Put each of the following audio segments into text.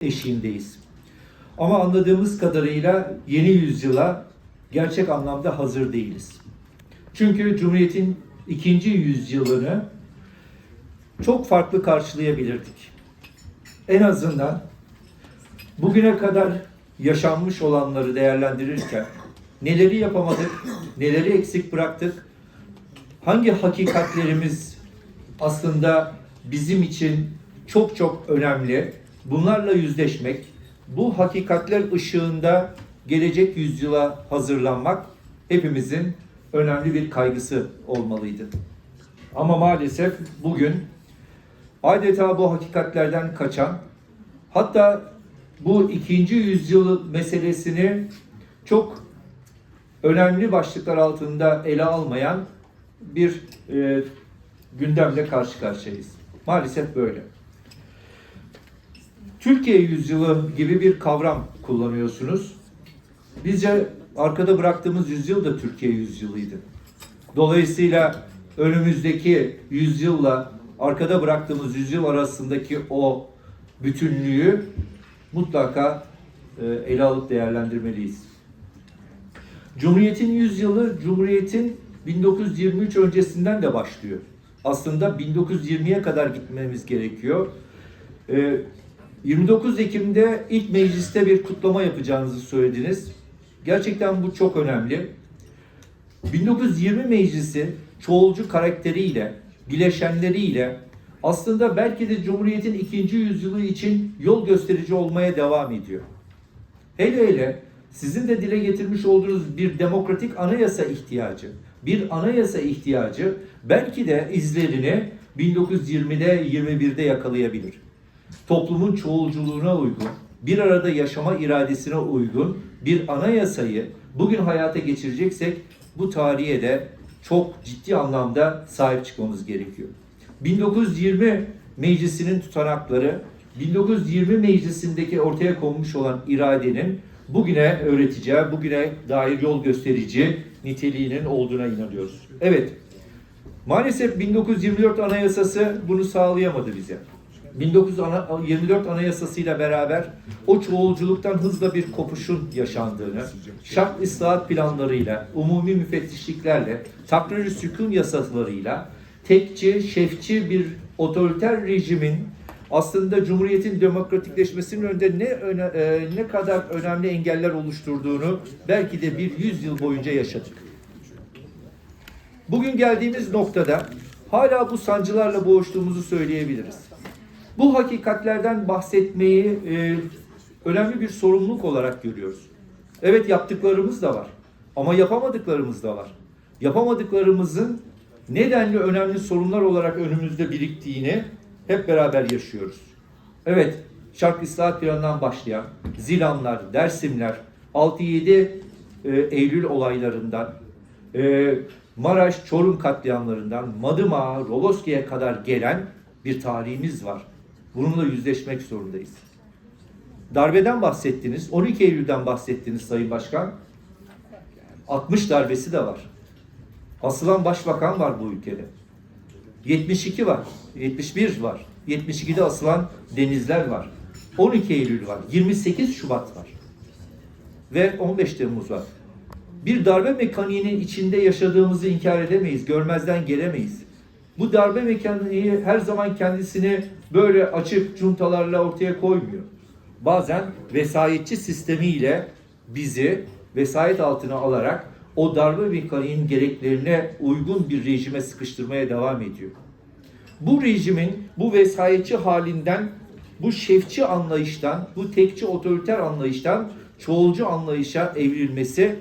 eşiğindeyiz. Ama anladığımız kadarıyla yeni yüzyıla gerçek anlamda hazır değiliz. Çünkü Cumhuriyet'in ikinci yüzyılını çok farklı karşılayabilirdik. En azından bugüne kadar yaşanmış olanları değerlendirirken neleri yapamadık, neleri eksik bıraktık, hangi hakikatlerimiz aslında bizim için çok çok önemli. Bunlarla yüzleşmek, bu hakikatler ışığında gelecek yüzyıla hazırlanmak hepimizin önemli bir kaygısı olmalıydı. Ama maalesef bugün adeta bu hakikatlerden kaçan, hatta bu ikinci yüzyıl meselesini çok önemli başlıklar altında ele almayan bir e, gündemle karşı karşıyayız. Maalesef böyle. Türkiye yüzyılı gibi bir kavram kullanıyorsunuz. Bizce arkada bıraktığımız yüzyıl da Türkiye yüzyılıydı. Dolayısıyla önümüzdeki yüzyılla arkada bıraktığımız yüzyıl arasındaki o bütünlüğü mutlaka e, ele alıp değerlendirmeliyiz. Cumhuriyet'in yüzyılı, Cumhuriyet'in 1923 öncesinden de başlıyor. Aslında 1920'ye kadar gitmemiz gerekiyor. Ee, 29 Ekim'de ilk mecliste bir kutlama yapacağınızı söylediniz. Gerçekten bu çok önemli. 1920 meclisi çoğulcu karakteriyle, bileşenleriyle aslında belki de Cumhuriyet'in ikinci yüzyılı için yol gösterici olmaya devam ediyor. Hele hele sizin de dile getirmiş olduğunuz bir demokratik anayasa ihtiyacı, bir anayasa ihtiyacı belki de izlerini 1920'de 21'de yakalayabilir. Toplumun çoğulculuğuna uygun, bir arada yaşama iradesine uygun bir anayasayı bugün hayata geçireceksek bu tarihe de çok ciddi anlamda sahip çıkmamız gerekiyor. 1920 meclisinin tutanakları, 1920 meclisindeki ortaya konmuş olan iradenin bugüne öğreteceği, bugüne dair yol gösterici niteliğinin olduğuna inanıyoruz. Evet, maalesef 1924 Anayasası bunu sağlayamadı bize. 1924 Anayasası'yla beraber o çoğulculuktan hızla bir kopuşun yaşandığını, şart ıslahat planlarıyla, umumi müfettişliklerle, takrir sükun yasalarıyla tekçi, şefçi bir otoriter rejimin aslında Cumhuriyet'in demokratikleşmesinin önünde ne öne, e, ne kadar önemli engeller oluşturduğunu belki de bir yüzyıl boyunca yaşadık. Bugün geldiğimiz noktada hala bu sancılarla boğuştuğumuzu söyleyebiliriz. Bu hakikatlerden bahsetmeyi e, önemli bir sorumluluk olarak görüyoruz. Evet yaptıklarımız da var ama yapamadıklarımız da var. Yapamadıklarımızın nedenli önemli sorunlar olarak önümüzde biriktiğini hep beraber yaşıyoruz. Evet, Şark İslahat Planı'ndan başlayan Zilanlar, Dersimler, 6-7 e, Eylül olaylarından, e, Maraş, Çorum katliamlarından, Madıma, Rogoski'ye kadar gelen bir tarihimiz var. Bununla yüzleşmek zorundayız. Darbeden bahsettiniz, 12 Eylül'den bahsettiniz Sayın Başkan. 60 darbesi de var. Asılan başbakan var bu ülkede. 72 var, 71 var, 72'de asılan denizler var. 12 Eylül var, 28 Şubat var ve 15 Temmuz var. Bir darbe mekaniğinin içinde yaşadığımızı inkar edemeyiz, görmezden gelemeyiz. Bu darbe mekaniği her zaman kendisini böyle açık cuntalarla ortaya koymuyor. Bazen vesayetçi sistemiyle bizi vesayet altına alarak o darbe mekaniğinin gereklerine uygun bir rejime sıkıştırmaya devam ediyor. Bu rejimin bu vesayetçi halinden, bu şefçi anlayıştan, bu tekçi otoriter anlayıştan çoğulcu anlayışa evrilmesi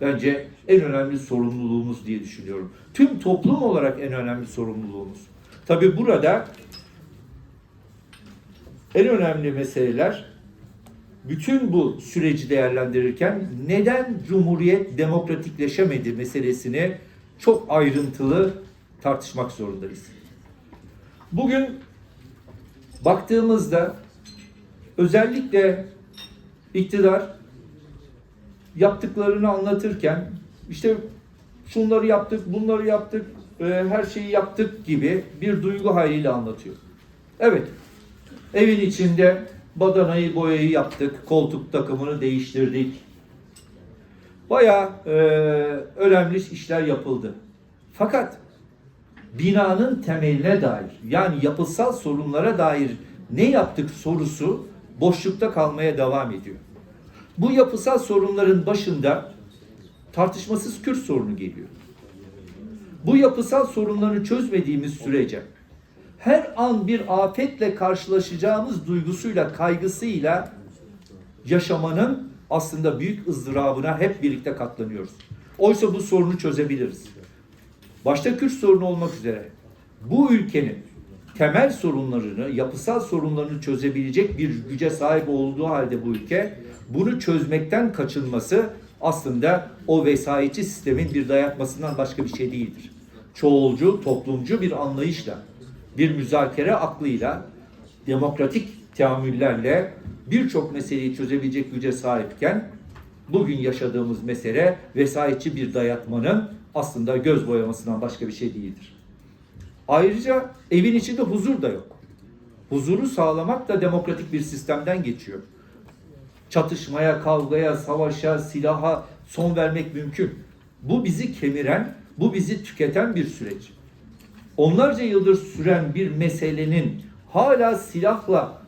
bence en önemli sorumluluğumuz diye düşünüyorum. Tüm toplum olarak en önemli sorumluluğumuz. Tabi burada en önemli meseleler bütün bu süreci değerlendirirken neden Cumhuriyet demokratikleşemedi meselesini çok ayrıntılı tartışmak zorundayız. Bugün baktığımızda özellikle iktidar yaptıklarını anlatırken işte şunları yaptık, bunları yaptık, e, her şeyi yaptık gibi bir duygu haliyle anlatıyor. Evet, evin içinde Badanayı boyayı yaptık. Koltuk takımını değiştirdik. Bayağı e, önemli işler yapıldı. Fakat binanın temeline dair yani yapısal sorunlara dair ne yaptık sorusu boşlukta kalmaya devam ediyor. Bu yapısal sorunların başında tartışmasız Kürt sorunu geliyor. Bu yapısal sorunları çözmediğimiz sürece her an bir afetle karşılaşacağımız duygusuyla, kaygısıyla yaşamanın aslında büyük ızdırabına hep birlikte katlanıyoruz. Oysa bu sorunu çözebiliriz. Başta Kürt sorunu olmak üzere bu ülkenin temel sorunlarını, yapısal sorunlarını çözebilecek bir güce sahip olduğu halde bu ülke bunu çözmekten kaçınması aslında o vesayetçi sistemin bir dayatmasından başka bir şey değildir. Çoğulcu, toplumcu bir anlayışla, bir müzakere aklıyla, demokratik teamüllerle birçok meseleyi çözebilecek güce sahipken bugün yaşadığımız mesele vesayetçi bir dayatmanın aslında göz boyamasından başka bir şey değildir. Ayrıca evin içinde huzur da yok. Huzuru sağlamak da demokratik bir sistemden geçiyor. Çatışmaya, kavgaya, savaşa, silaha son vermek mümkün. Bu bizi kemiren, bu bizi tüketen bir süreç. Onlarca yıldır süren bir meselenin hala silahla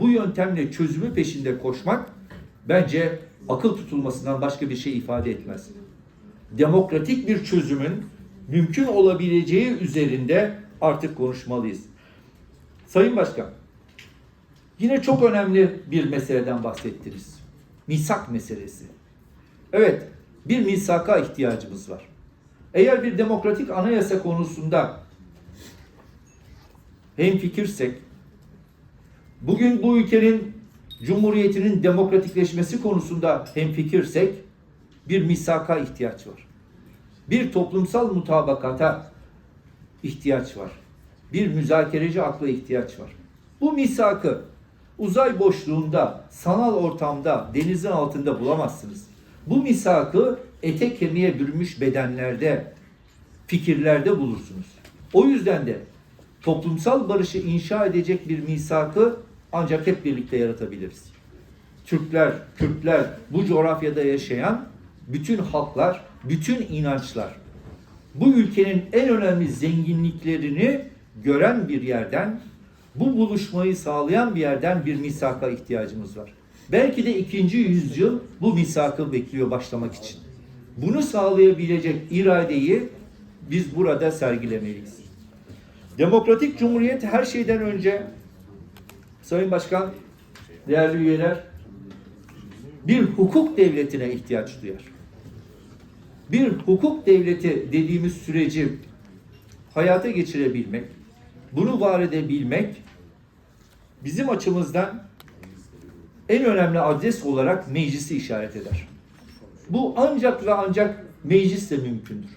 bu yöntemle çözümü peşinde koşmak bence akıl tutulmasından başka bir şey ifade etmez. Demokratik bir çözümün mümkün olabileceği üzerinde artık konuşmalıyız. Sayın Başkan, yine çok önemli bir meseleden bahsettiniz. Misak meselesi. Evet, bir misaka ihtiyacımız var. Eğer bir demokratik anayasa konusunda hemfikirsek, bugün bu ülkenin Cumhuriyetinin demokratikleşmesi konusunda hemfikirsek bir misaka ihtiyaç var. Bir toplumsal mutabakata ihtiyaç var. Bir müzakereci akla ihtiyaç var. Bu misakı uzay boşluğunda, sanal ortamda, denizin altında bulamazsınız. Bu misakı ete kemiğe bürünmüş bedenlerde, fikirlerde bulursunuz. O yüzden de toplumsal barışı inşa edecek bir misakı ancak hep birlikte yaratabiliriz. Türkler, Kürtler, bu coğrafyada yaşayan bütün halklar, bütün inançlar bu ülkenin en önemli zenginliklerini gören bir yerden, bu buluşmayı sağlayan bir yerden bir misaka ihtiyacımız var. Belki de ikinci yüzyıl bu misakı bekliyor başlamak için. Bunu sağlayabilecek iradeyi biz burada sergilemeliyiz. Demokratik Cumhuriyet her şeyden önce Sayın Başkan, değerli üyeler, bir hukuk devletine ihtiyaç duyar. Bir hukuk devleti dediğimiz süreci hayata geçirebilmek, bunu var edebilmek bizim açımızdan en önemli adres olarak meclisi işaret eder. Bu ancak ve ancak meclisle mümkündür.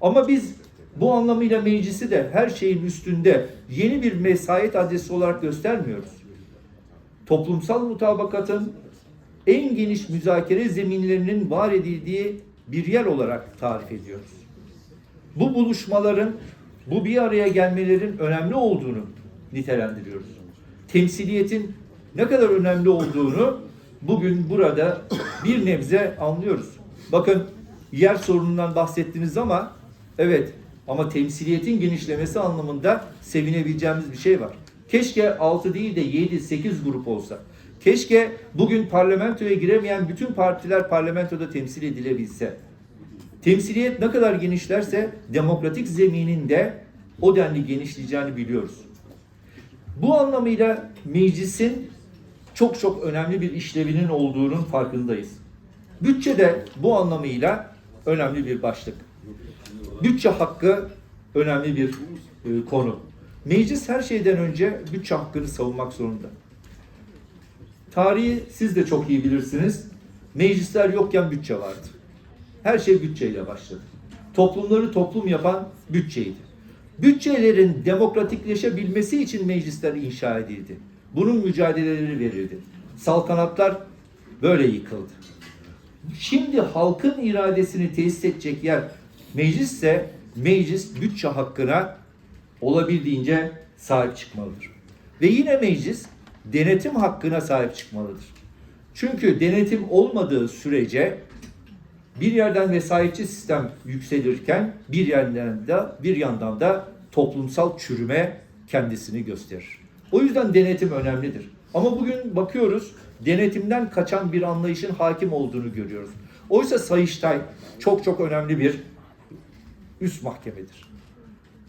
Ama biz bu anlamıyla meclisi de her şeyin üstünde yeni bir mesayet adresi olarak göstermiyoruz. Toplumsal mutabakatın en geniş müzakere zeminlerinin var edildiği bir yer olarak tarif ediyoruz. Bu buluşmaların, bu bir araya gelmelerin önemli olduğunu nitelendiriyoruz. Temsiliyetin ne kadar önemli olduğunu bugün burada bir nebze anlıyoruz. Bakın yer sorunundan bahsettiniz ama evet ama temsiliyetin genişlemesi anlamında sevinebileceğimiz bir şey var. Keşke 6 değil de 7, 8 grup olsa. Keşke bugün parlamentoya giremeyen bütün partiler parlamentoda temsil edilebilse. Temsiliyet ne kadar genişlerse demokratik zeminin de o denli genişleyeceğini biliyoruz. Bu anlamıyla meclisin çok çok önemli bir işlevinin olduğunun farkındayız. Bütçe de bu anlamıyla önemli bir başlık. Bütçe hakkı önemli bir e, konu. Meclis her şeyden önce bütçe hakkını savunmak zorunda. Tarihi siz de çok iyi bilirsiniz. Meclisler yokken bütçe vardı. Her şey bütçeyle başladı. Toplumları toplum yapan bütçeydi. Bütçelerin demokratikleşebilmesi için meclisler inşa edildi. Bunun mücadeleleri verildi. Saltanatlar böyle yıkıldı. Şimdi halkın iradesini tesis edecek yer meclisse meclis bütçe hakkına olabildiğince sahip çıkmalıdır. Ve yine meclis denetim hakkına sahip çıkmalıdır. Çünkü denetim olmadığı sürece bir yerden vesayetçi sistem yükselirken bir yerden de bir yandan da toplumsal çürüme kendisini gösterir. O yüzden denetim önemlidir. Ama bugün bakıyoruz denetimden kaçan bir anlayışın hakim olduğunu görüyoruz. Oysa Sayıştay çok çok önemli bir üst mahkemedir.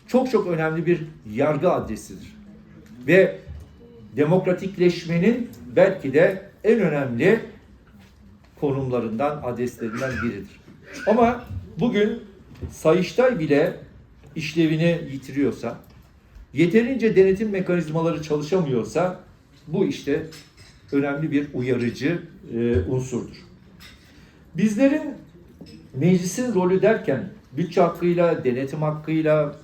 Çok çok önemli bir yargı adresidir. Ve demokratikleşmenin belki de en önemli konumlarından, adreslerinden biridir. Ama bugün Sayıştay bile işlevini yitiriyorsa, yeterince denetim mekanizmaları çalışamıyorsa bu işte önemli bir uyarıcı e, unsurdur. Bizlerin meclisin rolü derken bütçe hakkıyla, denetim hakkıyla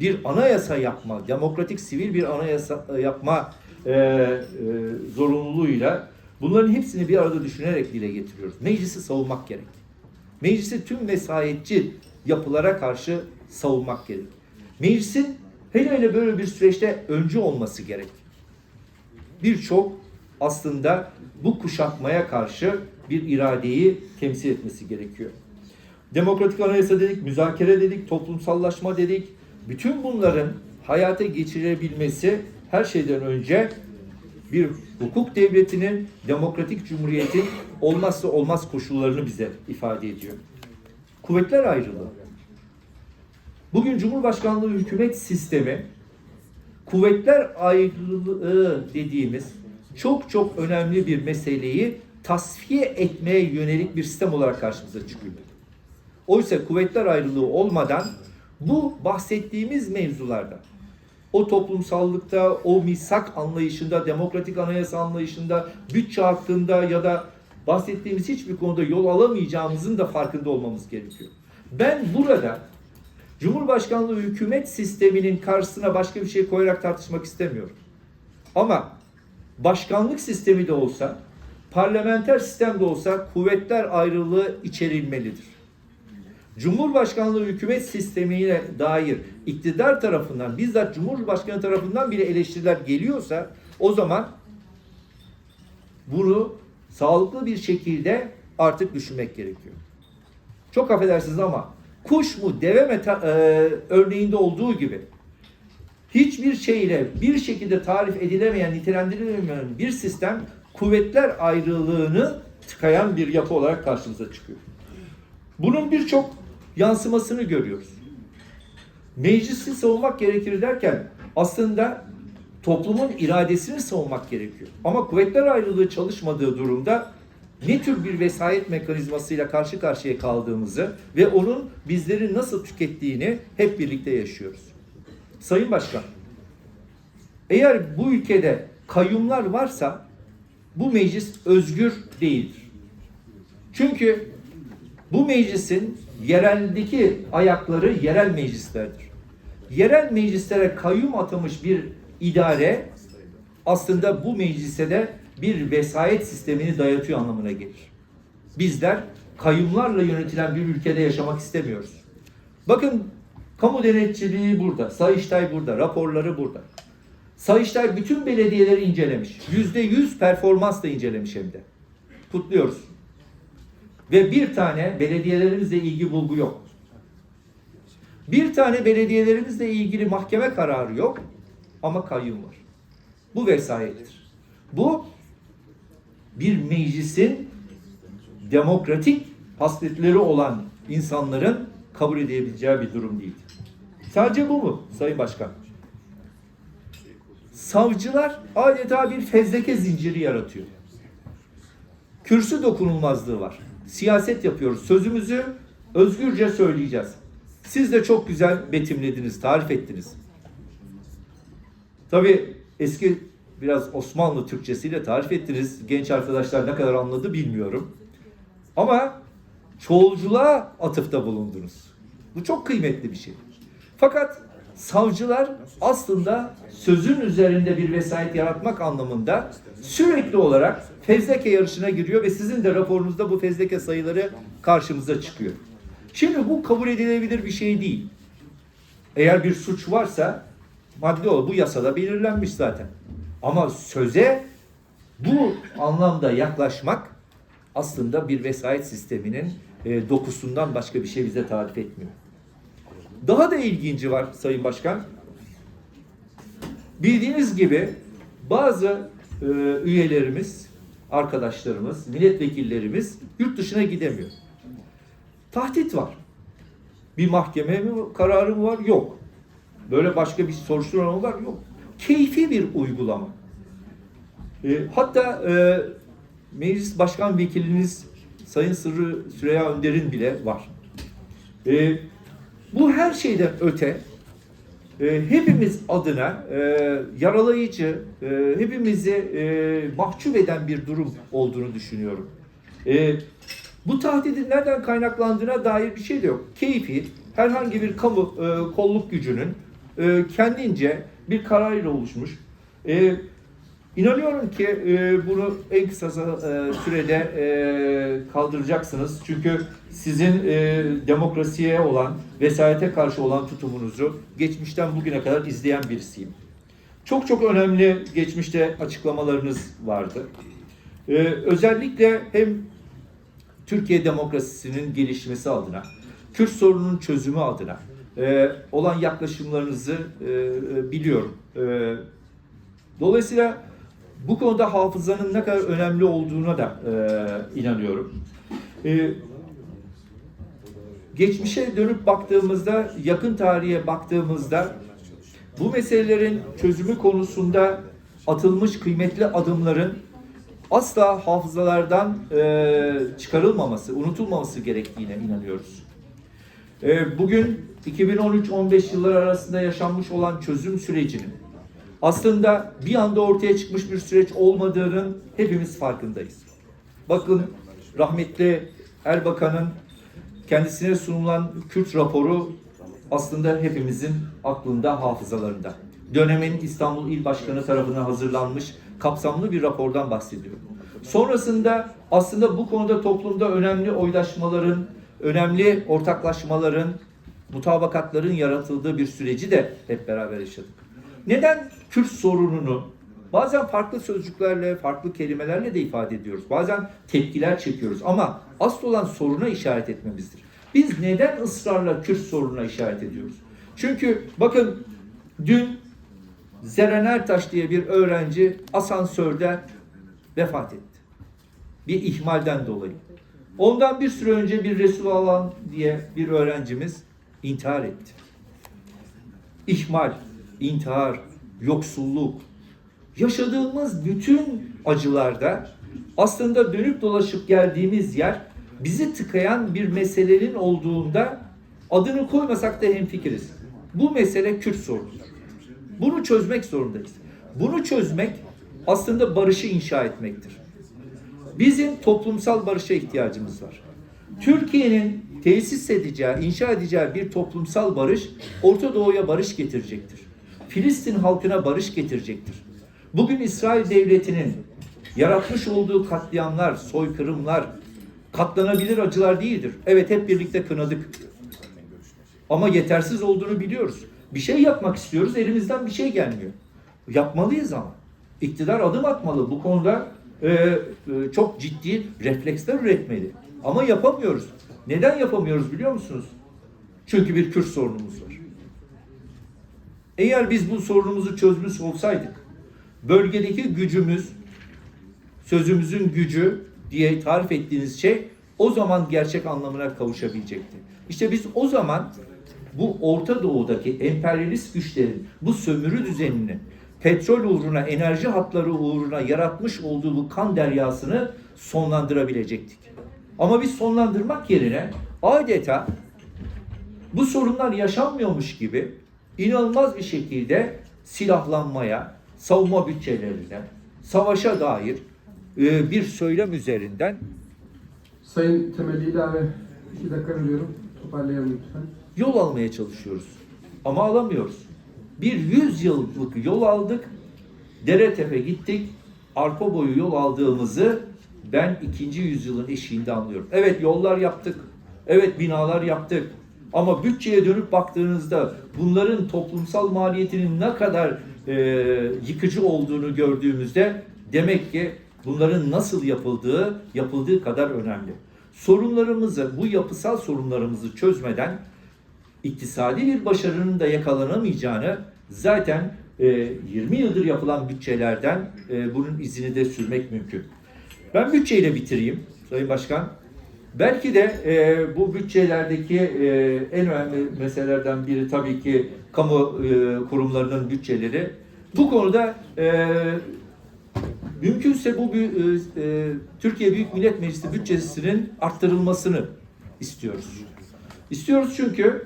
bir anayasa yapma, demokratik sivil bir anayasa yapma e, e, zorunluluğuyla bunların hepsini bir arada düşünerek dile getiriyoruz. Meclisi savunmak gerek. Meclisi tüm vesayetçi yapılara karşı savunmak gerek. Meclisin hele hele böyle bir süreçte öncü olması gerek. Birçok aslında bu kuşatmaya karşı bir iradeyi temsil etmesi gerekiyor. Demokratik anayasa dedik, müzakere dedik, toplumsallaşma dedik. Bütün bunların hayata geçirebilmesi her şeyden önce bir hukuk devletinin, demokratik cumhuriyetin olmazsa olmaz koşullarını bize ifade ediyor. Kuvvetler ayrılığı. Bugün Cumhurbaşkanlığı hükümet sistemi kuvvetler ayrılığı dediğimiz çok çok önemli bir meseleyi tasfiye etmeye yönelik bir sistem olarak karşımıza çıkıyor. Oysa kuvvetler ayrılığı olmadan bu bahsettiğimiz mevzularda o toplumsallıkta, o misak anlayışında, demokratik anayasa anlayışında, bütçe hakkında ya da bahsettiğimiz hiçbir konuda yol alamayacağımızın da farkında olmamız gerekiyor. Ben burada Cumhurbaşkanlığı hükümet sisteminin karşısına başka bir şey koyarak tartışmak istemiyorum. Ama başkanlık sistemi de olsa, parlamenter sistem de olsa kuvvetler ayrılığı içerilmelidir. Cumhurbaşkanlığı hükümet sistemine dair iktidar tarafından bizzat Cumhurbaşkanı tarafından bile eleştiriler geliyorsa o zaman bunu sağlıklı bir şekilde artık düşünmek gerekiyor. Çok affedersiniz ama kuş mu deve mi e, örneğinde olduğu gibi hiçbir şeyle bir şekilde tarif edilemeyen, nitelendirilemeyen bir sistem kuvvetler ayrılığını tıkayan bir yapı olarak karşımıza çıkıyor. Bunun birçok yansımasını görüyoruz. Meclisi savunmak gerekir derken aslında toplumun iradesini savunmak gerekiyor. Ama kuvvetler ayrılığı çalışmadığı durumda ne tür bir vesayet mekanizmasıyla karşı karşıya kaldığımızı ve onun bizleri nasıl tükettiğini hep birlikte yaşıyoruz. Sayın Başkan, eğer bu ülkede kayyumlar varsa bu meclis özgür değildir. Çünkü bu meclisin yereldeki ayakları yerel meclislerdir. Yerel meclislere kayyum atamış bir idare aslında bu meclise de bir vesayet sistemini dayatıyor anlamına gelir. Bizler kayyumlarla yönetilen bir ülkede yaşamak istemiyoruz. Bakın kamu denetçiliği burada, Sayıştay burada, raporları burada. Sayıştay bütün belediyeleri incelemiş. Yüzde yüz performansla incelemiş hem de. Kutluyoruz. Ve bir tane belediyelerimizle ilgili bulgu yok. Bir tane belediyelerimizle ilgili mahkeme kararı yok ama kayyum var. Bu vesayettir. Bu bir meclisin demokratik hasletleri olan insanların kabul edebileceği bir durum değil. Sadece bu mu Sayın Başkan? Savcılar adeta bir fezleke zinciri yaratıyor. Kürsü dokunulmazlığı var. Siyaset yapıyoruz. Sözümüzü özgürce söyleyeceğiz. Siz de çok güzel betimlediniz, tarif ettiniz. Tabii eski biraz Osmanlı Türkçesiyle tarif ettiniz. Genç arkadaşlar ne kadar anladı bilmiyorum. Ama çoğulculuğa atıfta bulundunuz. Bu çok kıymetli bir şey. Fakat savcılar aslında sözün üzerinde bir vesayet yaratmak anlamında sürekli olarak fezleke yarışına giriyor ve sizin de raporunuzda bu fezleke sayıları karşımıza çıkıyor. Şimdi bu kabul edilebilir bir şey değil. Eğer bir suç varsa madde o bu yasada belirlenmiş zaten. Ama söze bu anlamda yaklaşmak aslında bir vesayet sisteminin e, dokusundan başka bir şey bize tarif etmiyor. Daha da ilginci var Sayın Başkan. Bildiğiniz gibi bazı e, üyelerimiz, arkadaşlarımız, milletvekillerimiz yurt dışına gidemiyor. Tahdit var. Bir mahkeme mi kararı mı var? Yok. Böyle başka bir soruşturma var? Yok. Keyfi bir uygulama. E, hatta e, meclis başkan vekiliniz Sayın Sırrı Süreyya Önder'in bile var. E, bu her şeyden öte e, hepimiz adına e, yaralayıcı, e, hepimizi e, mahcup eden bir durum olduğunu düşünüyorum. E, bu tahdidin nereden kaynaklandığına dair bir şey de yok. Keyfi, herhangi bir kamu e, kolluk gücünün e, kendince bir kararıyla oluşmuş. E, İnanıyorum ki e, bunu en kısa e, sürede e, kaldıracaksınız. Çünkü sizin e, demokrasiye olan, vesayete karşı olan tutumunuzu geçmişten bugüne kadar izleyen birisiyim. Çok çok önemli geçmişte açıklamalarınız vardı. E, özellikle hem Türkiye demokrasisinin gelişmesi adına, Kürt sorununun çözümü adına e, olan yaklaşımlarınızı e, e, biliyorum. E, dolayısıyla bu konuda hafızanın ne kadar önemli olduğuna da e, inanıyorum. E, geçmişe dönüp baktığımızda, yakın tarihe baktığımızda bu meselelerin çözümü konusunda atılmış kıymetli adımların asla hafızalardan e, çıkarılmaması, unutulmaması gerektiğine inanıyoruz. E, bugün 2013-15 yılları arasında yaşanmış olan çözüm sürecinin aslında bir anda ortaya çıkmış bir süreç olmadığının hepimiz farkındayız. Bakın rahmetli Erbakan'ın kendisine sunulan Kürt raporu aslında hepimizin aklında, hafızalarında. Dönemin İstanbul İl Başkanı tarafından hazırlanmış kapsamlı bir rapordan bahsediyorum. Sonrasında aslında bu konuda toplumda önemli oylaşmaların, önemli ortaklaşmaların, mutabakatların yaratıldığı bir süreci de hep beraber yaşadık. Neden Kürt sorununu bazen farklı sözcüklerle, farklı kelimelerle de ifade ediyoruz. Bazen tepkiler çekiyoruz ama asıl olan soruna işaret etmemizdir. Biz neden ısrarla Kürt sorununa işaret ediyoruz? Çünkü bakın dün Zeren Ertaş diye bir öğrenci asansörde vefat etti. Bir ihmalden dolayı. Ondan bir süre önce bir Resul Alan diye bir öğrencimiz intihar etti. İhmal, intihar, yoksulluk, yaşadığımız bütün acılarda aslında dönüp dolaşıp geldiğimiz yer bizi tıkayan bir meselenin olduğunda adını koymasak da hemfikiriz. Bu mesele Kürt sorunudur. Bunu çözmek zorundayız. Bunu çözmek aslında barışı inşa etmektir. Bizim toplumsal barışa ihtiyacımız var. Türkiye'nin tesis edeceği, inşa edeceği bir toplumsal barış Orta Doğu'ya barış getirecektir. Filistin halkına barış getirecektir. Bugün İsrail devletinin yaratmış olduğu katliamlar, soykırımlar, katlanabilir acılar değildir. Evet hep birlikte kınadık. Ama yetersiz olduğunu biliyoruz. Bir şey yapmak istiyoruz, elimizden bir şey gelmiyor. Yapmalıyız ama. İktidar adım atmalı. Bu konuda e, e, çok ciddi refleksler üretmeli. Ama yapamıyoruz. Neden yapamıyoruz biliyor musunuz? Çünkü bir Kürt sorunumuz var. Eğer biz bu sorunumuzu çözmüş olsaydık, bölgedeki gücümüz, sözümüzün gücü diye tarif ettiğiniz şey o zaman gerçek anlamına kavuşabilecekti. İşte biz o zaman bu Orta Doğu'daki emperyalist güçlerin bu sömürü düzenini petrol uğruna, enerji hatları uğruna yaratmış olduğu bu kan deryasını sonlandırabilecektik. Ama biz sonlandırmak yerine adeta bu sorunlar yaşanmıyormuş gibi inanılmaz bir şekilde silahlanmaya, savunma bütçelerine, savaşa dair e, bir söylem üzerinden Sayın Temelli ilave iki dakika veriyorum. Toparlayalım lütfen. yol almaya çalışıyoruz. Ama alamıyoruz. Bir yüz yıllık yol aldık. Dere tepe gittik. Arpa boyu yol aldığımızı ben ikinci yüzyılın eşiğinde anlıyorum. Evet yollar yaptık. Evet binalar yaptık. Ama bütçeye dönüp baktığınızda bunların toplumsal maliyetinin ne kadar e, yıkıcı olduğunu gördüğümüzde demek ki bunların nasıl yapıldığı yapıldığı kadar önemli. Sorunlarımızı, bu yapısal sorunlarımızı çözmeden iktisadi bir başarının da yakalanamayacağını zaten e, 20 yıldır yapılan bütçelerden e, bunun izini de sürmek mümkün. Ben bütçeyle bitireyim Sayın Başkan. Belki de e, bu bütçelerdeki e, en önemli meselelerden biri tabii ki kamu e, kurumlarının bütçeleri. Bu konuda e, mümkünse bu e, e, Türkiye Büyük Millet Meclisi bütçesinin arttırılmasını istiyoruz. İstiyoruz çünkü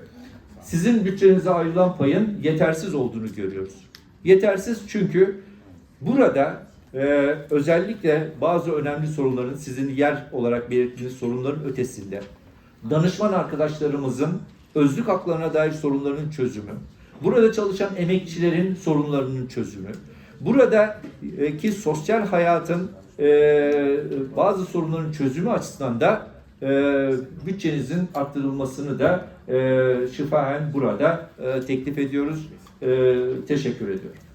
sizin bütçenize ayrılan payın yetersiz olduğunu görüyoruz. Yetersiz çünkü burada e, özellikle bazı önemli sorunların sizin yer olarak belirttiğiniz sorunların ötesinde danışman arkadaşlarımızın özlük haklarına dair sorunların çözümü, burada çalışan emekçilerin sorunlarının çözümü, buradaki sosyal hayatın e, bazı sorunların çözümü açısından da e, bütçenizin arttırılmasını da e, şifahen burada e, teklif ediyoruz. E, teşekkür ediyorum.